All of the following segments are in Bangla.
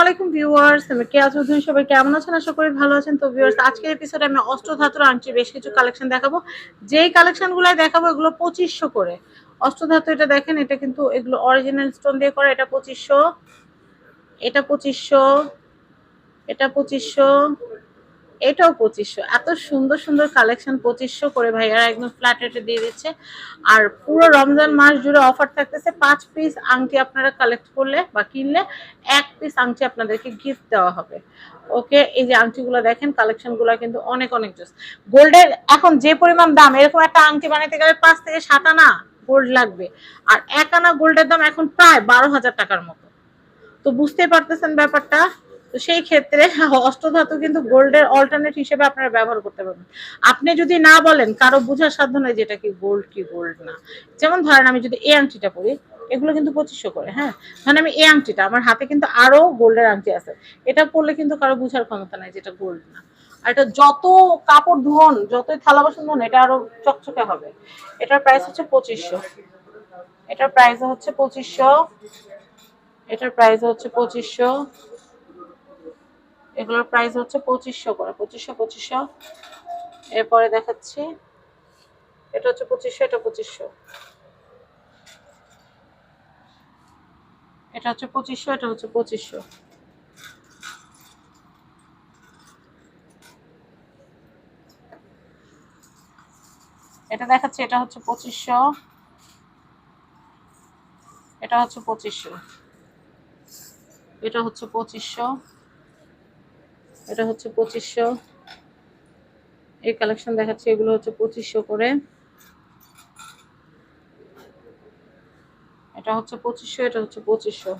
আলাইকুম ভিউয়ার্স আমি কেয়া চৌধুরী সবাই কেমন আছেন? আশা করি ভালো আছেন। তো ভিউয়ার্স আজকের এপিসোডে আমি অষ্টধাতুর আনছি বেশ কিছু কালেকশন দেখাবো। যেই কালেকশনগুলো দেখাবো এগুলো পঁচিশশো করে। অষ্টধাতু এটা দেখেন এটা কিন্তু এগুলো অরিজিনাল স্টোন দিয়ে করা এটা পঁচিশশো। এটা পঁচিশশো। এটা পঁচিশশো। এটাও পঁচিশশো। এত সুন্দর সুন্দর কালেকশন পঁচিশশো করে ভাইয়ারা একদম ফ্ল্যাট রেটে দিয়ে দিচ্ছে। আর পুরো রমজান মাস জুড়ে অফার থাকতেছে পাঁচ পিস আংটি আপনারা কালেক্ট করলে বা কিনলে এক পিস আংটি আপনাদেরকে গিফট দেওয়া হবে। ওকে, এই যে আংটিগুলো দেখেন কালেকশনগুলো কিন্তু অনেক অনেক জোস গোল্ডের এখন যে পরিমাণ দাম, এরকম একটা আংটি বানাইতে গেলে পাঁচ থেকে সাত আনা গোল্ড লাগবে। আর এক আনা গোল্ডের দাম এখন প্রায় বারো হাজার টাকার মতো। তো বুঝতেই পারতেছেন ব্যাপারটা? তো সেই ক্ষেত্রে অষ্টধাতু কিন্তু গোল্ডের অল্টারনেট হিসেবে আপনারা ব্যবহার করতে পারবেন। আপনি যদি না বলেন, কারও বোঝার সাধ্য নয় যেটা কি গোল্ড কি গোল্ড না। যেমন ধরেন আমি যদি এ আংটিটা পরি, এগুলো কিন্তু পঁচিশশো করে হ্যাঁ? মানে আমি এই আংটিটা, আমার হাতে কিন্তু আরও গোল্ডের আংটি আছে। এটা পরলে কিন্তু কারও বোঝার ক্ষমতা নাই যেটা গোল্ড না। আর এটা যত কাপড় ধোন, যতই থালা বাসন ধোন, এটা আরও চকচকে হবে। এটার প্রাইস হচ্ছে পঁচিশশো। এটার প্রাইস হচ্ছে পঁচিশশো। এটার প্রাইস হচ্ছে পঁচিশশো। এগুলোর প্রাইস হচ্ছে পঁচিশশো করে, পঁচিশশো পঁচিশশো। এরপরে দেখাচ্ছি, এটা হচ্ছে পঁচিশশো, এটা পঁচিশশো। এটা হচ্ছে পঁচিশশো, এটা হচ্ছে পঁচিশশো। এটা দেখাচ্ছি, এটা হচ্ছে পঁচিশশো। এটা হচ্ছে পঁচিশশো। এটা হচ্ছে পঁচিশশো। এটা হচ্ছে পঁচিশশো। এই কালেকশন দেখাচ্ছি, এগুলো হচ্ছে পঁচিশশো করে। এটা হচ্ছে পঁচিশশো, এটা হচ্ছে পঁচিশশো।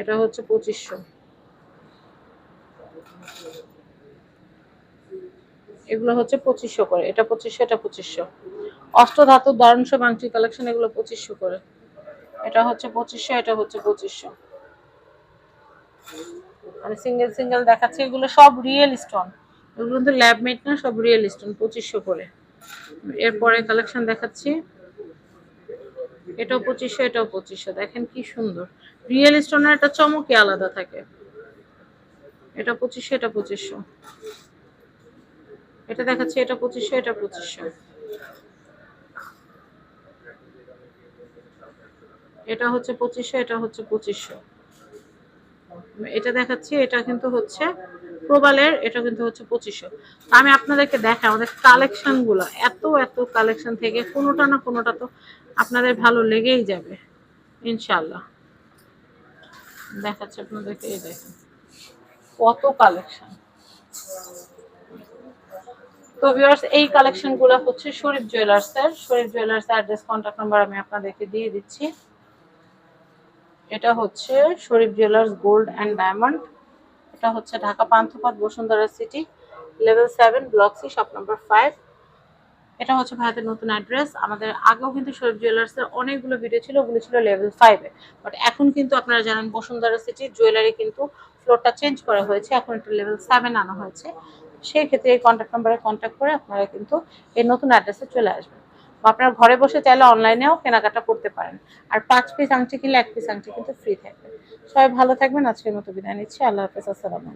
এটা হচ্ছে পঁচিশশো। এগুলো হচ্ছে পঁচিশশো করে, এটা পঁচিশশো এটা পঁচিশশো। অষ্টধাতুর দারুণ সব আংটি কালেকশন এগুলো পঁচিশশো করে। এটা হচ্ছে পঁচিশশো, এটা হচ্ছে পঁচিশশো। আমি সিঙ্গেল সিঙ্গেল দেখাচ্ছি, এগুলো সব রিয়েল স্টোন এগুলো কিন্তু ল্যাব মেড না, সব রিয়েল স্টোন পঁচিশশো করে। এরপরে কালেকশন দেখাচ্ছি। এটাও পঁচিশশো এটাও পঁচিশশো, দেখেন কি সুন্দর। রিয়েল স্টোনের একটা চমকই আলাদা থাকে। এটা পঁচিশশো এটা পঁচিশশো। এটা দেখাচ্ছি, এটা পঁচিশশো এটা পঁচিশশো। এটা হচ্ছে পঁচিশশো, এটা হচ্ছে পঁচিশশো। এটা দেখাচ্ছি, এটা কিন্তু হচ্ছে প্রবালের, এটা কিন্তু হচ্ছে পঁচিশশো। আমি আপনাদেরকে দেখাই, আমাদের কালেকশনগুলো এত এত কালেকশন থেকে কোনোটা না কোনোটা তো আপনাদের ভালো লেগেই যাবে ইনশাল্লাহ দেখাচ্ছে আপনাদেরকে, এই দেখেন, কত কালেকশন। তো ভিউয়ার্স এই কালেকশনগুলো হচ্ছে শরীফ জুয়েলার্স এর, Sharif jewellers address contact number আমি আপনাদেরকে দিয়ে দিচ্ছি। এটা হচ্ছে Sharif jewellers gold and diamond এটা হচ্ছে Dhaka Panthapath Bashundhara city level seven block C shop number five এটা হচ্ছে ভারতের নতুন অ্যাড্রেস আমাদের আগেও কিন্তু শরীফ জুয়েলার্সের অনেকগুলো ভিডিও ছিল, ওগুলো ছিল লেভেল ফাইভে বাট এখন কিন্তু আপনারা জানেন বসুন্ধরা সিটি জুয়েলারি কিন্তু ফ্লোরটা চেঞ্জ করা হয়েছে। এখন একটা লেভেল সেভেন আনা হয়েছে। সেই ক্ষেত্রে এই কন্ট্যাক্ট নাম্বারে কন্ট্যাক্ট করে আপনারা কিন্তু এই নতুন অ্যাড্রেসে চলে আসবেন। বা আপনারা ঘরে বসে চাইলে অনলাইনেও কেনাকাটা করতে পারেন। আর পাঁচ পিস আংটি কিনলে এক পিস আংটি কিন্তু ফ্রি থাকবে। সবাই ভালো থাকবেন, আজকের মতো বিদায় নিচ্ছি। আল্লাহ হাফেজ, আসসালামু